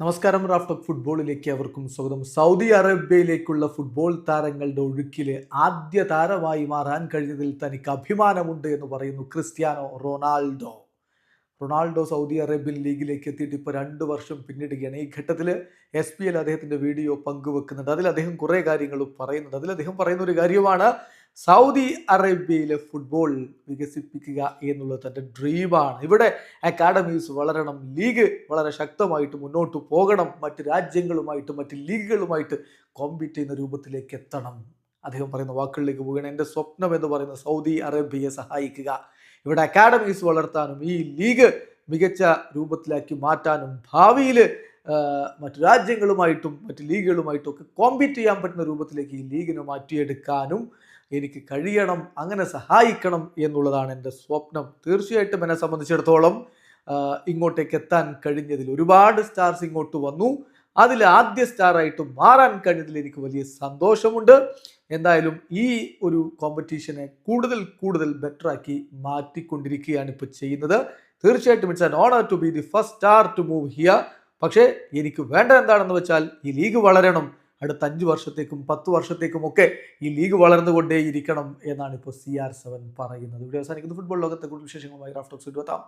നമസ്കാരം റാഫ്റ്റോക്ക് ഫുട്ബോളിലേക്ക് അവർക്കും സ്വാഗതം. സൗദി അറേബ്യയിലേക്കുള്ള ഫുട്ബോൾ താരങ്ങളുടെ ഒഴുക്കിലെ ആദ്യ താരമായി മാറാൻ കഴിഞ്ഞതിൽ തനിക്ക് അഭിമാനമുണ്ട് എന്ന് പറയുന്നു Cristiano Ronaldo. Ronaldo Saudi Arabian ലീഗിലേക്ക് എത്തിയിട്ട് ഇപ്പോൾ രണ്ട് വർഷം പിന്നിടുകയാണ്. ഈ ഘട്ടത്തിൽ എസ് പി എൽ അദ്ദേഹത്തിന്റെ വീഡിയോ പങ്കുവെക്കുന്നുണ്ട്. അതിൽ അദ്ദേഹം കുറേ കാര്യങ്ങൾ പറയുന്നുണ്ട്. അതിൽ അദ്ദേഹം പറയുന്ന ഒരു കാര്യമാണ് സൗദി അറേബ്യയിലെ ഫുട്ബോൾ വികസിപ്പിക്കുക എന്നുള്ളത് തന്റെ ഡ്രീമാണ് ഇവിടെ അക്കാഡമീസ് വളരണം ലീഗ് വളരെ ശക്തമായിട്ട് മുന്നോട്ട് പോകണം മറ്റ് രാജ്യങ്ങളുമായിട്ട് മറ്റ് ലീഗുകളുമായിട്ട് കോമ്പീറ്റ് ചെയ്യുന്ന രൂപത്തിലേക്ക് എത്തണം. അദ്ദേഹം പറയുന്ന വാക്കുകളിലേക്ക് പോവുകയാണ്. എന്റെ സ്വപ്നം എന്ന് പറയുന്ന സൗദി അറേബ്യയെ സഹായിക്കുക. ഇവിടെ അക്കാഡമീസ് വളർത്താനും ഈ ലീഗ് മികച്ച രൂപത്തിലാക്കി മാറ്റാനും ഭാവിയിൽ മറ്റു രാജ്യങ്ങളുമായിട്ടും മറ്റ് ലീഗുകളുമായിട്ടും ഒക്കെ കോമ്പീറ്റ് ചെയ്യാൻ പറ്റുന്ന രൂപത്തിലേക്ക് ഈ ലീഗിനെ മാറ്റിയെടുക്കാനും എനിക്ക് കഴിയണം അങ്ങനെ സഹായിക്കണം എന്നുള്ളതാണ് എന്റെ സ്വപ്നം. തീർച്ചയായിട്ടും എന്നെ സംബന്ധിച്ചിടത്തോളം ഇങ്ങോട്ടേക്ക് എത്താൻ കഴിഞ്ഞതിൽ ഒരുപാട് സ്റ്റാർസ് ഇങ്ങോട്ട് വന്നു. അതിൽ ആദ്യ സ്റ്റാറായിട്ട് മാറാൻ കഴിഞ്ഞതിൽ എനിക്ക് വലിയ സന്തോഷമുണ്ട്. എന്തായാലും ഈ ഒരു കോമ്പറ്റീഷനെ കൂടുതൽ കൂടുതൽ ബെറ്റർ ആക്കി മാറ്റിക്കൊണ്ടിരിക്കുകയാണ് ഇപ്പോൾ ചെയ്യുന്നത്. തീർച്ചയായിട്ടും it's an honour to be the first star to move here പക്ഷേ എനിക്ക് വേണ്ട എന്താണെന്ന് വെച്ചാൽ ഈ ലീഗ് വളരണം. അടുത്ത അഞ്ച് വർഷത്തേക്കും പത്ത് വർഷത്തേക്കും ഒക്കെ ഈ ലീഗ് വളർന്നുകൊണ്ടേയിരിക്കണം എന്നാണ് ഇപ്പോൾ സി ആർ സെവൻ പറയുന്നത്. ഇവിടെ അവസാനിക്കുന്നത് ഫുട്ബോൾ ലോകത്തെ കൂടുതൽ വിശേഷങ്ങളുമായി റാഫ്റ്റോക്സ് എത്താം